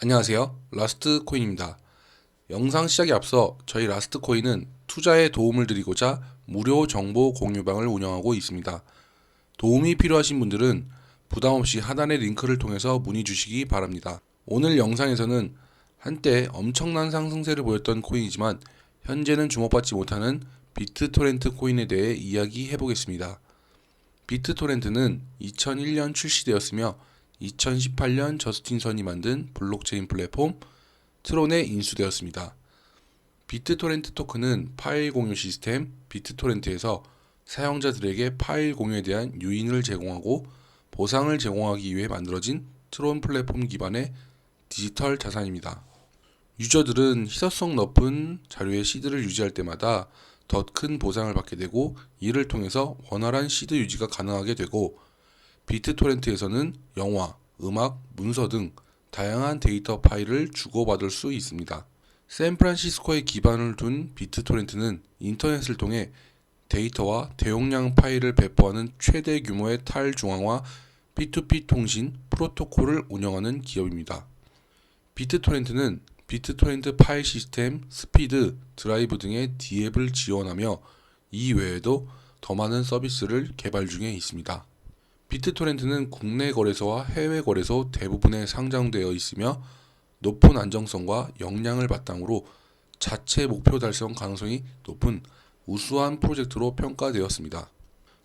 안녕하세요. 라스트 코인입니다. 영상 시작에 앞서 저희 라스트 코인은 투자에 도움을 드리고자 무료 정보 공유방을 운영하고 있습니다. 도움이 필요하신 분들은 부담 없이 하단의 링크를 통해서 문의 주시기 바랍니다. 오늘 영상에서는 한때 엄청난 상승세를 보였던 코인이지만 현재는 주목받지 못하는 비트토렌트 코인에 대해 이야기해 보겠습니다. 비트토렌트는 2001년 출시되었으며 2018년 저스틴 선이 만든 블록체인 플랫폼 트론에 인수되었습니다. 비트토렌트 토큰은 파일 공유 시스템 비트토렌트에서 사용자들에게 파일 공유에 대한 유인을 제공하고 보상을 제공하기 위해 만들어진 트론 플랫폼 기반의 디지털 자산입니다. 유저들은 희소성 높은 자료의 시드를 유지할 때마다 더 큰 보상을 받게 되고 이를 통해서 원활한 시드 유지가 가능하게 되고 비트 토렌트에서는 영화, 음악, 문서 등 다양한 데이터 파일을 주고받을 수 있습니다. 샌프란시스코에 기반을 둔 비트 토렌트는 인터넷을 통해 데이터와 대용량 파일을 배포하는 최대 규모의 탈중앙화 P2P 통신 프로토콜을 운영하는 기업입니다. 비트토렌트는 비트토렌트 파일 시스템, 스피드, 드라이브 등의 D앱을 지원하며 이 외에도 더 많은 서비스를 개발 중에 있습니다. 비트토렌트는 국내 거래소와 해외 거래소 대부분에 상장되어 있으며 높은 안정성과 역량을 바탕으로 자체 목표 달성 가능성이 높은 우수한 프로젝트로 평가되었습니다.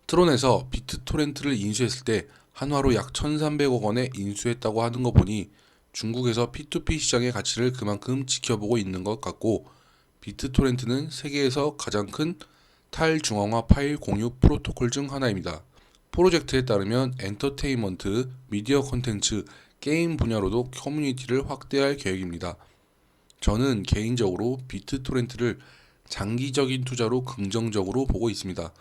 트론에서 비트토렌트를 인수했을 때 한화로 약 1,300억 원에 인수했다고 하는 거 보니 중국에서 P2P 시장의 가치를 그만큼 지켜보고 있는 것 같고 비트토렌트는 세계에서 가장 큰 탈중앙화 파일 공유 프로토콜 중 하나입니다. 프로젝트에 따르면 엔터테인먼트, 미디어 콘텐츠, 게임 분야로도 커뮤니티를 확대할 계획입니다. 저는 개인적으로 비트 토렌트를 장기적인 투자로 긍정적으로 보고 있습니다.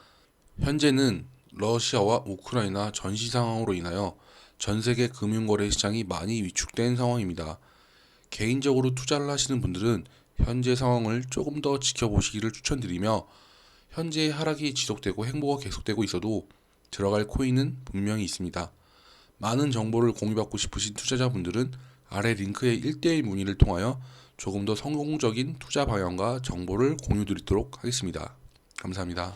현재는 러시아와 우크라이나 전시 상황으로 인하여 전 세계 금융거래 시장이 많이 위축된 상황입니다. 개인적으로 투자를 하시는 분들은 현재 상황을 조금 더 지켜보시기를 추천드리며 현재 하락이 지속되고 행보가 계속되고 있어도 들어갈 코인은 분명히 있습니다. 많은 정보를 공유받고 싶으신 투자자분들은 아래 링크의 1대1 문의를 통하여 조금 더 성공적인 투자 방향과 정보를 공유 드리도록 하겠습니다. 감사합니다.